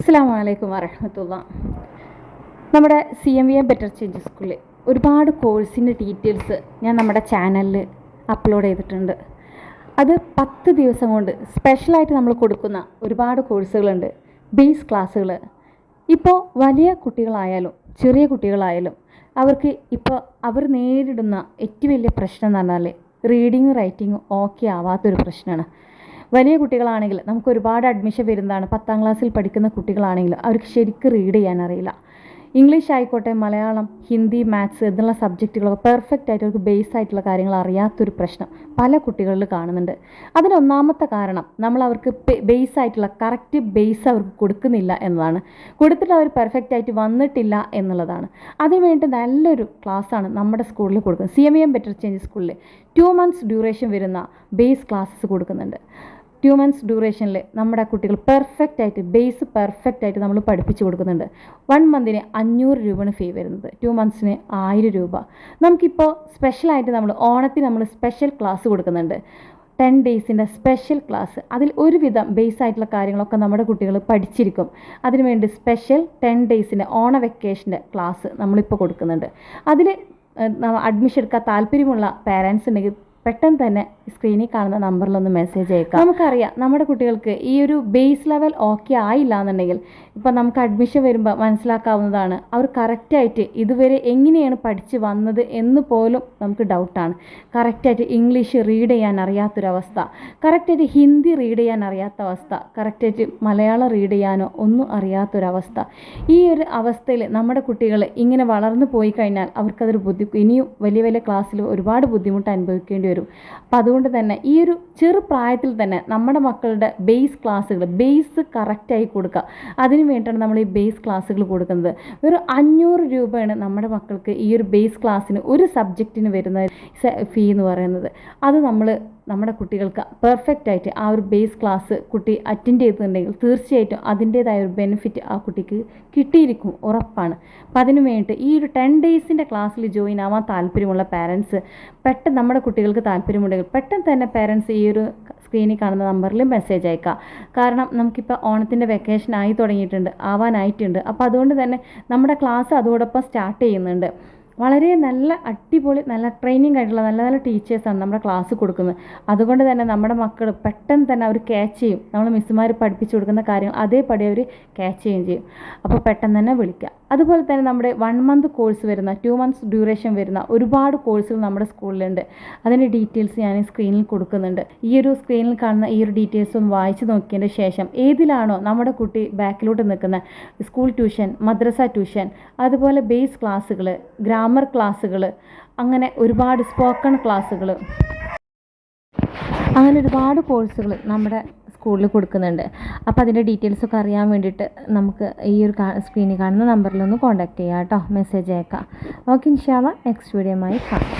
അസ്സാം വലൈക്കും വരഹമത്തുള്ള നമ്മുടെ C M V A better change സ്കൂളിൽ ഒരുപാട് കോഴ്സിന്റെ ഡീറ്റെയിൽസ് ഞാൻ നമ്മുടെ ചാനലിൽ അപ്ലോഡ് ചെയ്തിട്ടുണ്ട്. അത് പത്ത് ദിവസം കൊണ്ട് സ്പെഷ്യലായിട്ട് നമ്മൾ കൊടുക്കുന്ന ഒരുപാട് കോഴ്സുകളുണ്ട് ബേസ് ക്ലാസ്സുകൾ. ഇപ്പോൾ വലിയ കുട്ടികളായാലും ചെറിയ കുട്ടികളായാലും അവർക്ക് ഇപ്പോൾ അവർ നേരിടുന്ന ഏറ്റവും വലിയ പ്രശ്നം എന്ന് പറഞ്ഞാൽ റീഡിങ്ങും റൈറ്റിങ്ങും ഓക്കെ ആവാത്തൊരു പ്രശ്നമാണ്. വലിയ കുട്ടികളാണെങ്കിൽ നമുക്ക് ഒരുപാട് അഡ്മിഷൻ വരുന്നതാണ്. പത്താം ക്ലാസ്സിൽ പഠിക്കുന്ന കുട്ടികളാണെങ്കിൽ അവർക്ക് ശരിക്കും റീഡ് ചെയ്യാൻ അറിയില്ല. ഇംഗ്ലീഷ് ആയിക്കോട്ടെ മലയാളം ഹിന്ദി മാത്സ് എന്നുള്ള സബ്ജക്റ്റുകളൊക്കെ പെർഫെക്റ്റ് ആയിട്ട് അവർക്ക് ബേസ് ആയിട്ടുള്ള കാര്യങ്ങൾ അറിയാത്തൊരു പ്രശ്നം പല കുട്ടികളിൽ കാണുന്നുണ്ട്. അതിനൊന്നാമത്തെ കാരണം നമ്മൾ അവർക്ക് ബേസ് ആയിട്ടുള്ള കറക്റ്റ് ബേസ് അവർക്ക് കൊടുക്കുന്നില്ല എന്നതാണ്. കൊടുത്തിട്ട് അവർ പെർഫെക്റ്റ് ആയിട്ട് വന്നിട്ടില്ല എന്നുള്ളതാണ്. അതിനുവേണ്ടി നല്ലൊരു ക്ലാസ്സാണ് നമ്മുടെ സ്കൂളിൽ കൊടുക്കുന്നത്. C M M better change സ്കൂളിൽ ടു മന്ത്സ് ഡ്യൂറേഷൻ വരുന്ന ബേസ് ക്ലാസ്സസ് കൊടുക്കുന്നുണ്ട്. ടു മന്ത്സ് ഡ്യൂറേഷനിൽ നമ്മുടെ കുട്ടികൾ പെർഫെക്റ്റ് ആയിട്ട് ബേസ് പെർഫെക്റ്റ് ആയിട്ട് നമ്മൾ പഠിപ്പിച്ചു കൊടുക്കുന്നുണ്ട്. വൺ മന്തിന് അഞ്ഞൂറ് രൂപയാണ് ഫീ വരുന്നത്. ടു മന്ത്സിന് ആയിരം രൂപ. നമുക്കിപ്പോൾ സ്പെഷ്യലായിട്ട് നമ്മൾ ഓണത്തിന് നമ്മൾ സ്പെഷ്യൽ ക്ലാസ് കൊടുക്കുന്നുണ്ട്. ടെൻ ഡേയ്സിന്റെ സ്പെഷ്യൽ ക്ലാസ് അതിൽ ഒരുവിധം ബേസ് ആയിട്ടുള്ള കാര്യങ്ങളൊക്കെ നമ്മുടെ കുട്ടികൾ പഠിച്ചിരിക്കും. അതിനുവേണ്ടി സ്പെഷ്യൽ ടെൻ ഡേയ്സിന്റെ ഓണ വെക്കേഷന്റെ ക്ലാസ് നമ്മളിപ്പോൾ കൊടുക്കുന്നുണ്ട്. അതിൽ അഡ്മിഷൻ എടുക്കാൻ താല്പര്യമുള്ള പാരൻസ് ഉണ്ടെങ്കിൽ പെട്ടെന്ന് തന്നെ സ്ക്രീനിൽ കാണുന്ന നമ്പറിലൊന്ന് മെസ്സേജ് അയക്കാം. നമുക്കറിയാം നമ്മുടെ കുട്ടികൾക്ക് ഈ ഒരു ബേസ് ലെവൽ ഓക്കെ ആയില്ല എന്നുണ്ടെങ്കിൽ ഇപ്പം നമുക്ക് അഡ്മിഷൻ വരുമ്പോൾ മനസ്സിലാക്കാവുന്നതാണ്. അവർ കറക്റ്റായിട്ട് ഇതുവരെ എങ്ങനെയാണ് പഠിച്ച് വന്നത് എന്ന് പോലും നമുക്ക് ഡൗട്ടാണ് കറക്റ്റായിട്ട് ഇംഗ്ലീഷ് റീഡ് ചെയ്യാൻ അറിയാത്തൊരവസ്ഥ കറക്റ്റായിട്ട് ഹിന്ദി റീഡ് ചെയ്യാൻ അറിയാത്ത അവസ്ഥ. കറക്റ്റായിട്ട് മലയാളം റീഡ് ചെയ്യാനോ ഒന്നും അറിയാത്തൊരവസ്ഥ ഈ ഒരു അവസ്ഥയിൽ നമ്മുടെ കുട്ടികൾ ഇങ്ങനെ വളർന്നു പോയി കഴിഞ്ഞാൽ അവർക്കതൊരു ബുദ്ധി ഇനിയും വലിയ വലിയ ക്ലാസ്സിൽ ഒരുപാട് ബുദ്ധിമുട്ട് അനുഭവിക്കേണ്ടി വരും. വരും. അപ്പോൾ അതുകൊണ്ട് തന്നെ ഈ ഒരു ചെറു പ്രായത്തിൽ തന്നെ നമ്മുടെ മക്കളുടെ ബേസ് ക്ലാസ്സുകൾ ബേസ് കറക്റ്റായി കൊടുക്കുക. അതിന് വേണ്ടിയിട്ടാണ് നമ്മൾ ഈ ബേസ് ക്ലാസ്സുകൾ കൊടുക്കുന്നത്. ഒരു അഞ്ഞൂറ് രൂപയാണ് നമ്മുടെ മക്കൾക്ക് ഈ ഒരു ബേസ് ക്ലാസ്സിന് ഒരു സബ്ജക്റ്റിന് വരുന്ന ഫീ എന്ന് പറയുന്നത്. അത് നമ്മൾ നമ്മുടെ കുട്ടികൾക്ക് പെർഫെക്റ്റ് ആയിട്ട് ആ ഒരു ബേസ് ക്ലാസ് കുട്ടി അറ്റൻഡ് ചെയ്തിട്ടുണ്ടെങ്കിൽ തീർച്ചയായിട്ടും അതിന്റേതായ ഒരു ബെനിഫിറ്റ് ആ കുട്ടിക്ക് കിട്ടിയിരിക്കും ഉറപ്പാണ്. അപ്പം അതിനു വേണ്ടിയിട്ട് ഈ ഒരു ടെൻ ഡേയ്സിന്റെ ക്ലാസ്സിൽ ജോയിൻ ആവാൻ താല്പര്യമുള്ള പാരൻസ് പെട്ടെന്ന് നമ്മുടെ കുട്ടികൾക്ക് താല്പര്യമുണ്ടെങ്കിൽ പെട്ടെന്ന് തന്നെ പാരൻസ് ഈ ഒരു സ്ക്രീനിൽ കാണുന്ന നമ്പറിൽ മെസ്സേജ് അയക്കാം കാരണം നമുക്കിപ്പോൾ ഓണത്തിന്റെ വെക്കേഷൻ ആയി തുടങ്ങിയിട്ടുണ്ട് ആവാനായിട്ടുണ്ട്. അപ്പോൾ അതുകൊണ്ട് തന്നെ നമ്മുടെ ക്ലാസ് അതോടൊപ്പം സ്റ്റാർട്ട് ചെയ്യുന്നുണ്ട്. വളരെ നല്ല അടിപൊളി നല്ല ട്രെയിനിങ് ആയിട്ടുള്ള നല്ല നല്ല ടീച്ചേഴ്സാണ് നമ്മുടെ ക്ലാസ് കൊടുക്കുന്നത്. അതുകൊണ്ട് തന്നെ നമ്മുടെ മക്കൾ പെട്ടെന്ന് തന്നെ അവർ ക്യാച്ച് ചെയ്യും. നമ്മൾ മിസ്സുമാർ പഠിപ്പിച്ചു കൊടുക്കുന്ന കാര്യങ്ങൾ അതേപടി അവർ ക്യാച്ച് ചെയ്യുകയും ചെയ്യും. അപ്പോൾ പെട്ടെന്ന് തന്നെ വിളിക്കുക. അതുപോലെ തന്നെ നമ്മുടെ വൺ മന്ത് കോഴ്സ് വരുന്ന ടു മന്ത്സ് ഡ്യൂറേഷൻ വരുന്ന ഒരുപാട് കോഴ്സുകൾ നമ്മുടെ സ്കൂളിലുണ്ട്. അതിന്റെ ഡീറ്റെയിൽസ് ഞാൻ സ്ക്രീനിൽ കൊടുക്കുന്നുണ്ട്. ഈ ഒരു സ്ക്രീനിൽ കാണുന്ന ഈ ഒരു ഡീറ്റെയിൽസ് ഒന്ന് വായിച്ച് നോക്കിയതിന്റെ ശേഷം ഏതിലാണോ നമ്മുടെ കുട്ടി ബാക്കിലോട്ട് നിൽക്കുന്ന സ്കൂൾ ട്യൂഷൻ മദ്രസ ട്യൂഷൻ അതുപോലെ ബേസ് ക്ലാസ്സുകൾ ഗ്രാമർ ക്ലാസ്സുകൾ അങ്ങനെ ഒരുപാട് സ്പോക്കൺ ക്ലാസ്സുകൾ അങ്ങനെ ഒരുപാട് കോഴ്സുകൾ നമ്മുടെ സ്കൂളിൽ കൊടുക്കുന്നുണ്ട്. അപ്പോൾ അതിന്റെ ഡീറ്റെയിൽസൊക്കെ അറിയാൻ വേണ്ടിയിട്ട് നമുക്ക് ഈ ഒരു സ്ക്രീനിൽ കാണുന്ന നമ്പറിലൊന്ന് കോൺടാക്ട് ചെയ്യാം കേട്ടോ. മെസ്സേജ് അയക്കാം. ഓക്കെ ഇൻഷാല്ല നെക്സ്റ്റ് വീഡിയോ ആയി കാണാം.